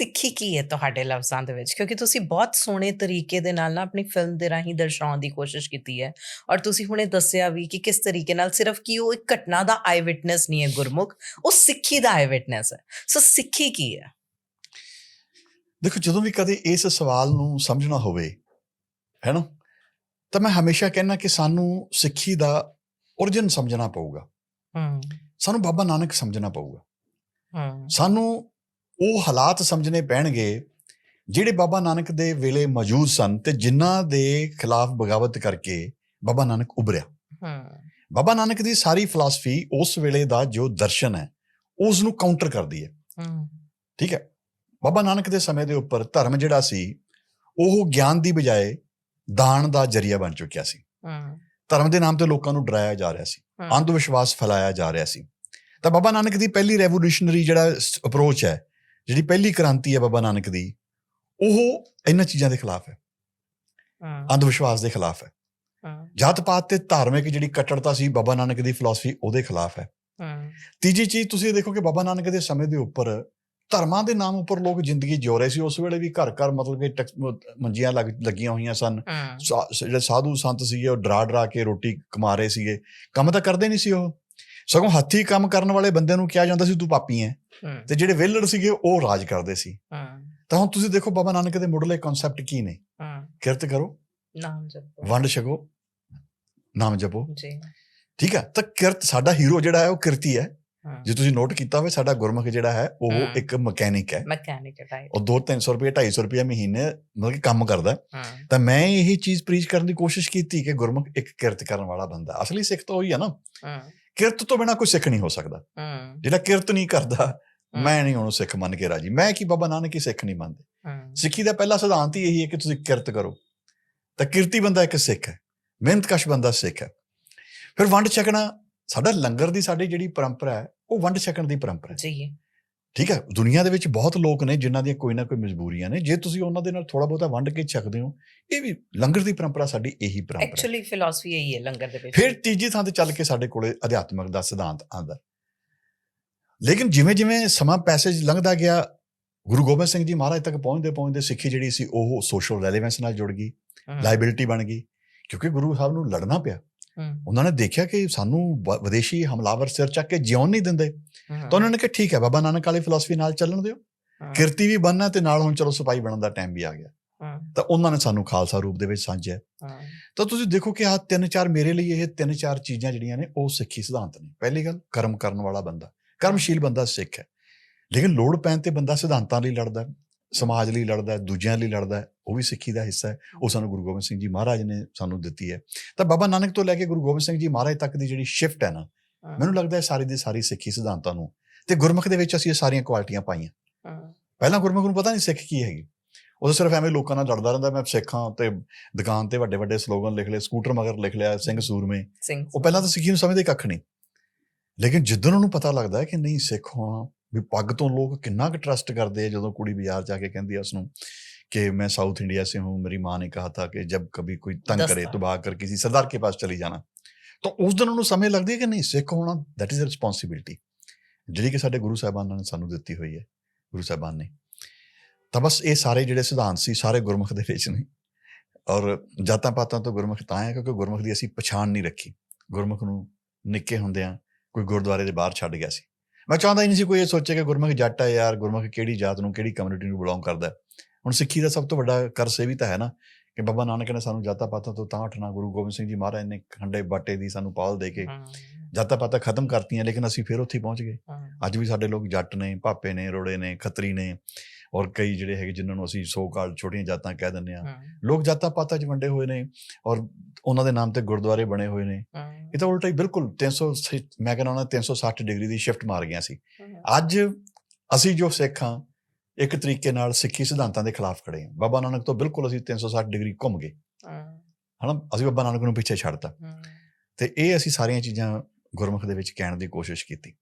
ਸਿੱਖੀ ਕੀ ਹੈ ਤੁਹਾਡੇ ਲਫ਼ਜ਼ਾਂ ਦੇ ਵਿੱਚ? ਕਿਉਂਕਿ ਤੁਸੀਂ ਬਹੁਤ ਸੋਹਣੇ ਤਰੀਕੇ ਦੇ ਨਾਲ ਨਾ ਆਪਣੀ ਫਿਲਮ ਦੇ ਰਾਹੀਂ ਦਰਸਾਉਣ ਦੀ ਕੋਸ਼ਿਸ਼ ਕੀਤੀ ਹੈ। ਔਰ ਤੁਸੀਂ ਹੁਣੇ ਦੱਸਿਆ ਵੀ ਕਿ ਕਿਸ ਤਰੀਕੇ ਨਾਲ ਸਿਰਫ ਕਿ ਉਹ ਇੱਕ ਘਟਨਾ ਦਾ ਆਈ ਵਿਟਨੈਸ ਨਹੀਂ ਹੈ ਗੁਰਮੁਖ ਉਹ ਸਿੱਖੀ ਦਾ ਆਈ ਵਿਟਨੈਸ ਹੈ। ਸੋ ਸਿੱਖੀ ਕੀ ਹੈ? ਦੇਖੋ ਜਦੋਂ ਵੀ ਕਦੇ ਇਸ ਸਵਾਲ ਨੂੰ ਸਮਝਣਾ ਹੋਵੇ ਹੈ ਨਾ ਤਾਂ ਮੈਂ ਹਮੇਸ਼ਾ ਕਹਿੰਦਾ ਕਿ ਸਾਨੂੰ ਸਿੱਖੀ ਦਾ origin ਸਮਝਣਾ ਪਊਗਾ। ਹੂੰ। ਸਾਨੂੰ ਬਾਬਾ ਨਾਨਕ ਸਮਝਣਾ ਪਊਗਾ। ਹੂੰ। ਸਾਨੂੰ ਉਹ ਹਾਲਾਤ ਸਮਝਣੇ ਪੈਣਗੇ ਜਿਹੜੇ ਬਾਬਾ ਨਾਨਕ ਦੇ ਵੇਲੇ ਮੌਜੂਦ ਸਨ ਤੇ ਜਿਨ੍ਹਾਂ ਦੇ ਖਿਲਾਫ ਬਗਾਵਤ ਕਰਕੇ ਬਾਬਾ ਨਾਨਕ ਉਭਰਿਆ। ਹੂੰ। ਬਾਬਾ ਨਾਨਕ ਦੀ ਸਾਰੀ ਫਿਲਾਸਫੀ ਉਸ ਵੇਲੇ ਦਾ ਜੋ ਦਰਸ਼ਨ ਹੈ ਉਸ ਨੂੰ ਕਾਊਂਟਰ ਕਰਦੀ ਹੈ। ਹੂੰ। ਠੀਕ ਹੈ? ਬਾਬਾ ਨਾਨਕ ਦੇ ਸਮੇਂ ਦੇ ਉੱਪਰ ਧਰਮ ਜਿਹੜਾ ਸੀ ਉਹ ਗਿਆਨ ਦੀ ਬਜਾਏ ਦਾਨ ਦਾ ਜਰੀਆ ਬਣ ਚੁੱਕਿਆ ਸੀ। ਹੂੰ। ਧਰਮ ਦੇ ਨਾਮ ਤੇ ਲੋਕਾਂ ਨੂੰ ਡਰਾਇਆ ਜਾ ਰਿਹਾ ਸੀ। ਅੰਧ ਵਿਸ਼ਵਾਸ ਫੈਲਾਇਆ ਜਾ ਰਿਹਾ ਸੀ। ਤਾਂ ਬਾਬਾ ਨਾਨਕ ਦੀ ਪਹਿਲੀ ਰੈਵੋਲੂਸ਼ਨਰੀ ਜਿਹੜਾ ਅਪਰੋਚ ਹੈ ਜਿਹੜੀ ਪਹਿਲੀ ਕ੍ਰਾਂਤੀ ਹੈ ਬਾਬਾ ਨਾਨਕ ਦੀ ਉਹ ਇਹਨਾਂ ਚੀਜ਼ਾਂ ਦੇ ਖਿਲਾਫ ਹੈ। ਹੂੰ। ਅੰਧ ਵਿਸ਼ਵਾਸ ਦੇ ਖਿਲਾਫ ਹੈ। ਹੂੰ। ਜਾਤ ਪਾਤ ਤੇ ਧਾਰਮਿਕ ਜਿਹੜੀ ਕੱਟੜਤਾ ਸੀ ਬਾਬਾ ਨਾਨਕ ਦੀ ਫਿਲਾਸਫੀ ਉਹਦੇ ਖਿਲਾਫ ਹੈ। ਹੂੰ। ਤੀਜੀ ਚੀਜ਼ ਤੁਸੀਂ ਦੇਖੋ ਕਿ ਬਾਬਾ ਨਾਨਕ ਦੇ ਸਮੇਂ ਦੇ ਉੱਪਰ ਧਰਮਾਂ ਦੇ ਨਾਮ ਉੱਪਰ ਲੋਕ ਜ਼ਿੰਦਗੀ ਜਿਉ ਰਹੇ ਸੀ। ਉਸ ਵੇਲੇ ਵੀ ਘਰ ਘਰ ਮਤਲਬ ਕਿ ਮੰਜੀਆਂ ਲੱਗ- ਲੱਗੀਆਂ ਹੋਈਆਂ ਸਨ। ਜਿਹੜੇ ਸਾਧੂ ਸੰਤ ਸੀਗੇ ਉਹ ਡਰਾ ਡਰਾ ਕੇ ਰੋਟੀ ਕਮਾ ਰਹੇ ਸੀਗੇ। ਕੰਮ ਤਾਂ ਕਰਦੇ ਨਹੀਂ ਸੀ ਉਹ। ਸਗੋਂ ਹੱਥੀ ਕੰਮ ਕਰਨ ਵਾਲੇ ਬੰਦੇ ਨੂੰ ਕਿਹਾ ਜਾਂਦਾ ਸੀ ਤੂੰ ਪਾਪੀ ਹੂੰ। ਤੇ ਜਿਹੜੇ ਵਿਹਲੜ ਸੀਗੇ ਉਹ ਰਾਜ ਕਰਦੇ ਸੀ। ਹੂੰ। ਤਾਂ ਹੁਣ ਤੁਸੀਂ ਦੇਖੋ ਬਾਬਾ ਨਾਨਕ ਦੇ ਮੁੱਢਲੇ ਕਨਸੈਪਟ ਕੀ ਨੇ? ਹੂੰ। ਕਿਰਤ ਕਰੋ। ਨਾਮ ਜਪੋ। ਵੰਡ ਛਕੋ। ਨਾਮ ਜਪੋ। ਜੀ। ਠੀਕ ਹੈ ਤਾਂ ਕਿਰਤ ਸਾਡਾ ਹੀਰੋ ਜਿਹੜਾ ਹੈ ਉਹ ਕਿਰਤੀ ਹੈ। ਹਾਂ। ਜੇ ਤੁਸੀਂ ਨੋਟ ਕੀਤਾ ਹੋਵੇ ਸਾਡਾ ਗੁਰਮੁਖ ਜਿਹੜਾ ਹੈ ਉਹ ਹਾਂ। ਇੱਕ ਮਕੈਨਿਕ ਹੈ। ਮਕੈਨਿਕ ਟਾਈਪ ਉਹ 2-300 ਰੁਪਏ 250 ਰੁਪਏ ਮਹੀਨੇ ਮਤਲਬ ਕਿ ਕੰਮ ਕਰਦਾ ਹੈ। ਹਾਂ। ਤਾਂ ਮੈਂ ਇਹ ਚੀਜ਼ ਪ੍ਰੀਚ ਕਰਨ ਦੀ ਕੋਸ਼ਿਸ਼ ਕੀਤੀ ਕਿ ਗੁਰਮੁਖ ਇੱਕ ਕਿਰਤ ਕਰਨ ਵਾਲਾ ਬੰਦਾ ਹੈ। ਅਸਲੀ ਸਿੱਖ ਤਾਂ ਉਹੀ ਹੈ ਨਾ। ਹਾਂ। ਕਿਰਤ ਤੋਂ ਬਿਨਾ ਕੋਈ ਸਿੱਖ ਨਹੀਂ ਹੋ ਸਕਦਾ। ਹਾਂ। ਜਿਹੜਾ ਕਿਰਤ ਨਹੀਂ ਕਰਦਾ ਮੈਂ ਨਹੀਂ ਉਹਨੂੰ ਸਿੱਖ ਮੰਨ ਕੇ ਰਾਜੀ। ਮੈਂ ਕੀ ਬਾਬਾ ਨਾਨਕ ਹੀ ਸਿੱਖ ਨਹੀਂ ਮੰਨਦੇ। ਸਿੱਖੀ ਦਾ ਪਹਿਲਾ ਸਿਧਾਂਤ ਹੀ ਇਹੀ ਹੈ ਕਿ ਤੁਸੀਂ ਕਿਰਤ ਕਰੋ। ਤਾਂ ਕਿਰਤੀ ਬੰਦਾ ਇੱਕ ਸਿੱਖ ਹੈ। ਮਿਹਨਤਕਸ਼ ਬੰਦਾ ਸਿੱਖ ਹੈ। ਫਿਰ ਵੰਡ ਛਕਣਾ ਸਾਡਾ ਲੰਗਰ ਦੀ ਸਾਡੀ ਜਿਹੜੀ ਪਰੰਪਰਾ ਹੈ ਉਹ ਵੰਡ ਛਕਣ ਦੀ ਪਰੰਪਰਾ ਹੈ। ਜੀ ਠੀਕ ਹੈ? ਦੁਨੀਆ ਦੇ ਵਿੱਚ ਬਹੁਤ ਲੋਕ ਨੇ ਜਿਨ੍ਹਾਂ ਦੀਆਂ ਕੋਈ ਨਾ ਕੋਈ ਮਜਬੂਰੀਆਂ ਨੇ। ਜੇ ਤੁਸੀਂ ਉਹਨਾਂ ਦੇ ਨਾਲ ਥੋੜਾ ਬਹੁਤਾ ਵੰਡ ਕੇ ਛਕਦੇ ਹੋ ਇਹ ਵੀ ਲੰਗਰ ਦੀ ਪਰੰਪਰਾ ਸਾਡੀ ਇਹੀ ਪਰੰਪਰਾ ਐਕਚੁਅਲੀ ਫਿਲਾਸਫੀ ਇਹੀ ਹੈ ਲੰਗਰ ਦੇ ਵਿੱਚ। ਫਿਰ ਤੀਜੀ ਥਾਂ ਤੇ ਚੱਲ ਕੇ ਸਾਡੇ ਕੋਲੇ ਅਧਿਆਤਮਿਕ ਦਾ ਸਿਧਾਂਤ ਆਂਦਾ ਲੇਕਿਨ ਜਿਵੇਂ ਜਿਵੇਂ ਸਮਾਂ ਪੈਸੇਜ ਲੰਘਦਾ ਗਿਆ ਗੁਰੂ ਗੋਬਿੰਦ ਸਿੰਘ ਜੀ ਮਹਾਰਾਜ ਤੱਕ ਪਹੁੰਚਦੇ ਪਹੁੰਚਦੇ ਸਿੱਖੀ ਜਿਹੜੀ ਸੀ ਉਹ ਸੋਸ਼ਲ ਰੈਲੇਵੈਂਸ ਨਾਲ ਜੁੜ ਗਈ ਲਾਇਬਿਲਿਟੀ ਬਣ ਗਈ ਕਿਉਂਕਿ ਗੁਰੂ ਸਾਹਿਬ ਨੂੰ ਲੜਨਾ ਪਿਆ। ਉਹਨਾਂ ਨੇ ਦੇਖਿਆ ਕਿ ਸਾਨੂੰ ਵਿਦੇਸ਼ੀ ਹਮਲਾਵਰ ਸਿਰ ਚੱਕ ਕੇ ਜਿਉਣ ਨਹੀਂ ਦਿੰਦੇ। ਤਾਂ ਉਹਨਾਂ ਨੇ ਕਿਹਾ ਠੀਕ ਹੈ ਬਾਬਾ ਨਾਨਕ ਵਾਲੀ ਫਿਲਾਸਫੀ ਨਾਲ ਚੱਲਣ ਦਿਓ। ਕਿਰਤੀ ਵੀ ਬਣਨਾ ਤੇ ਨਾਲ ਹੁਣ ਚਲੋ ਸਿਪਾਹੀ ਬਣਨ ਦਾ ਟਾਈਮ ਵੀ ਆ ਗਿਆ। ਤਾਂ ਉਹਨਾਂ ਨੇ ਸਾਨੂੰ ਖਾਲਸਾ ਰੂਪ ਦੇ ਵਿੱਚ ਸਾਂਝਿਆ। ਤਾਂ ਤੁਸੀਂ ਦੇਖੋ ਕਿ ਆਹ ਤਿੰਨ ਚਾਰ ਮੇਰੇ ਲਈ ਇਹ ਤਿੰਨ ਚਾਰ ਚੀਜ਼ਾਂ ਜਿਹੜੀਆਂ ਨੇ ਉਹ ਸਿੱਖੀ ਸਿਧਾਂਤ ਨੇ। ਪਹਿਲੀ ਗੱਲ ਕਰਮ ਕਰਨ ਵਾਲਾ ਬੰਦਾ। ਕਰਮਸ਼ੀਲ ਬੰਦਾ ਸਿੱਖ ਹੈ। ਲੇਕਿਨ ਲੋੜ ਪੈਣ ਤੇ ਬੰਦਾ ਸਿਧਾਂਤਾਂ ਲਈ ਲੜਦਾ ਹੈ, ਸਮਾਜ ਲਈ ਲੜਦਾ ਹੈ, ਦੂਜਿਆਂ ਲਈ ਲੜਦਾ ਹੈ, ਉਹ ਵੀ ਸਿੱਖੀ ਦਾ ਹਿੱਸਾ ਹੈ। ਉਹ ਸਾਨੂੰ ਗੁਰੂ ਗੋਬਿੰਦ ਸਿੰਘ ਜੀ ਮਹਾਰਾਜ ਨੇ ਸਾਨੂੰ ਦਿੱਤੀ ਹੈ। ਤਾਂ ਬਾਬਾ ਨਾਨਕ ਤੋਂ ਲੈ ਕੇ ਗੁਰੂ ਗੋਬਿੰਦ ਸਿੰਘ ਜੀ ਮਹਾਰਾਜ ਤੱਕ ਦੀ ਜਿਹੜੀ ਸ਼ਿਫਟ ਹੈ ਨਾ ਮੈਨੂੰ ਲੱਗਦਾ ਹੈ ਸਾਰੀ ਦੀ ਸਾਰੀ ਸਿੱਖੀ ਸਿਧਾਂਤਾਂ ਨੂੰ। ਤੇ ਗੁਰਮੁਖ ਦੇ ਵਿੱਚ ਅਸੀਂ ਇਹ ਸਾਰੀਆਂ ਕੁਆਲਿਟੀਆਂ ਪਾਈਆਂ। ਪਹਿਲਾਂ ਗੁਰਮੁਖ ਨੂੰ ਪਤਾ ਨਹੀਂ ਸਿੱਖ ਕੀ ਹੈਗੀ। ਉਹ ਤਾਂ ਸਿਰਫ ਐਵੇਂ ਲੋਕਾਂ ਨਾਲ ਲੜਦਾ ਰਹਿੰਦਾ ਮੈਂ ਸਿੱਖਾਂ ਤੇ ਦੁਕਾਨ ਤੇ ਵੱਡੇ ਵੱਡੇ ਸਲੋਗਨ ਲਿਖ ਲਏ ਸਕੂਟਰ ਮਗਰ ਲਿਖ ਲਿਆ ਸਿੰਘ ਸੂਰਮੇ। ਉਹ ਪਹਿਲਾਂ ਤਾਂ ਸਿੱਖੀ ਨੂੰ ਸਮਝਦੇ ਕੱਖ ਨਹੀਂ। ਲੇਕਿਨ ਜਿੱਦਣ ਉਹਨੂੰ ਪਤਾ ਲੱਗਦਾ ਹੈ ਕਿ ਨਹੀਂ ਸਿੱਖ ਹੋਣਾ ਵੀ ਪੱਗ ਤੋਂ ਲੋਕ ਕਿੰਨਾ ਕੁ ਟਰਸਟ ਕਰਦੇ ਆ ਜਦੋਂ ਕੁੜੀ ਬਾਜ਼ਾਰ ਜਾ ਕੇ ਕਹਿੰਦੀ ਆ ਉਸ ਨੂੰ ਕਿ मैं साउथ इंडिया से हूँ मेरी माँ ने कहा था कि जब कभी कोई तंग करे दस्तार। तो भाग कर किसी सरदार के पास चली जाना ਤਾਂ ਉਸ ਦਿਨ ਉਹਨੂੰ ਸਮਝ ਲੱਗਦੀ ਹੈ ਕਿ ਨਹੀਂ ਸਿੱਖ ਹੋਣਾ ਦੈਟ ਇਜ਼ ਅ ਰਿਸਪੌਂਸਿਬਿਲਟੀ ਜਿਹੜੀ ਕਿ ਸਾਡੇ ਗੁਰੂ ਸਾਹਿਬਾਨਾਂ ਨੇ ਸਾਨੂੰ ਦਿੱਤੀ ਹੋਈ ਹੈ ਗੁਰੂ ਸਾਹਿਬਾਨ ਨੇ ਤਾਂ ਬਸ ਇਹ ਸਾਰੇ ਜਿਹੜੇ ਸਿਧਾਂਤ ਸੀ ਸਾਰੇ ਗੁਰਮੁਖ ਦੇ ਵਿੱਚ ਨੇ ਔਰ ਜਾਤਾਂ ਪਾਤਾਂ ਤੋਂ ਗੁਰਮੁਖ ਤਾਂ ਹੈ ਕਿਉਂਕਿ ਗੁਰਮੁਖ ਦੀ ਅਸੀਂ ਪਛਾਣ ਨਹੀਂ ਰੱਖੀ ਗੁਰਮੁਖ ਨੂੰ ਨਿੱਕੇ ਹੁੰਦਿਆਂ ਕੋਈ ਗੁਰਦੁਆਰੇ ਦੇ ਬਾਹਰ ਛੱਡ ਗਿਆ ਸੀ। ਮੈਂ ਚਾਹੁੰਦਾ ਹੀ ਨਹੀਂ ਸੀ ਕੋਈ ਇਹ ਸੋਚੇ ਕਿ ਗੁਰਮੁਖ ਜੱਟ ਹੈ ਯਾਰ ਗੁਰਮੁਖ ਕਿਹੜੀ ਜਾਤ ਨੂੰ ਕਿਹੜੀ ਕਮਿਊਨਿਟੀ ਨੂੰ ਬਿਲੋਂਗ ਕਰਦਾ। ਹੁਣ ਸਿੱਖੀ ਦਾ ਸਭ ਤੋਂ ਵੱਡਾ ਕਰਸ ਵੀ ਤਾਂ ਹੈ ਨਾ ਕਿ ਬਾਬਾ ਨਾਨਕ ਨੇ ਸਾਨੂੰ ਜਾਤਾਂ ਪਾਤਾਂ ਤੋਂ ਤਾਂ ਹਟਣਾ ਗੁਰੂ ਗੋਬਿੰਦ ਸਿੰਘ ਜੀ ਮਹਾਰਾਜ ਨੇ ਖੰਡੇ ਬਾਟੇ ਦੀ ਸਾਨੂੰ ਪਾਲ ਦੇ ਕੇ ਜਾਤਾਂ ਪਾਤਾਂ ਖਤਮ ਕਰਤੀਆਂ ਲੇਕਿਨ ਅਸੀਂ ਫਿਰ ਉੱਥੇ ਪਹੁੰਚ ਗਏ। ਅੱਜ ਵੀ ਸਾਡੇ ਲੋਕ ਜੱਟ ਨੇ ਭਾਪੇ ਨੇ ਰੋੜੇ ਨੇ ਖੱਤਰੀ ਨੇ। ਔਰ ਕਈ ਜਿਹੜੇ ਹੈਗੇ ਜਿਨ੍ਹਾਂ ਨੂੰ ਅਸੀਂ ਸੋ ਕਾਲ ਛੋਟੀਆਂ ਜਾਤਾਂ ਕਹਿ ਦਿੰਦੇ ਆ ਲੋਕ ਜਾਤਾਂ ਪਾਤਾਂ 'ਚ ਵੰਡੇ ਹੋਏ ਨੇ ਔਰ ਉਹਨਾਂ ਦੇ ਨਾਮ ਤੇ ਗੁਰਦੁਆਰੇ ਬਣੇ ਹੋਏ ਨੇ। ਇਹ ਤਾਂ ਉਲਟਾ ਹੀ ਬਿਲਕੁਲ 300 ਸ- ਮੈਂ ਕਹਿੰਦਾ ਉਹਨਾਂ 360 ਡਿਗਰੀ ਦੀ ਸ਼ਿਫਟ ਮਾਰ ਗਿਆ ਸੀ। ਅੱਜ ਅਸੀਂ ਜੋ ਸਿੱਖ ਇੱਕ ਤਰੀਕੇ ਨਾਲ ਸਿੱਖੀ ਸਿਧਾਂਤਾਂ ਦੇ ਖਿਲਾਫ ਖੜੇ ਹਾਂ। ਬਾਬਾ ਨਾਨਕ ਤੋਂ ਬਿਲਕੁਲ ਅਸੀਂ 360 ਡਿਗਰੀ ਘੁੰਮ ਗਏ। ਹੂੰ, ਹਨਾ? ਅਸੀਂ ਬਾਬਾ ਨਾਨਕ ਨੂੰ ਪਿੱਛੇ ਛੱਡਤਾ। ਤੇ ਇਹ ਅਸੀਂ ਸਾਰੀਆਂ ਚੀਜ਼ਾਂ ਗੁਰਮੁਖ ਦੇ ਵਿੱਚ ਕਹਿਣ ਦੀ ਕੋਸ਼ਿਸ਼ ਕੀਤੀ।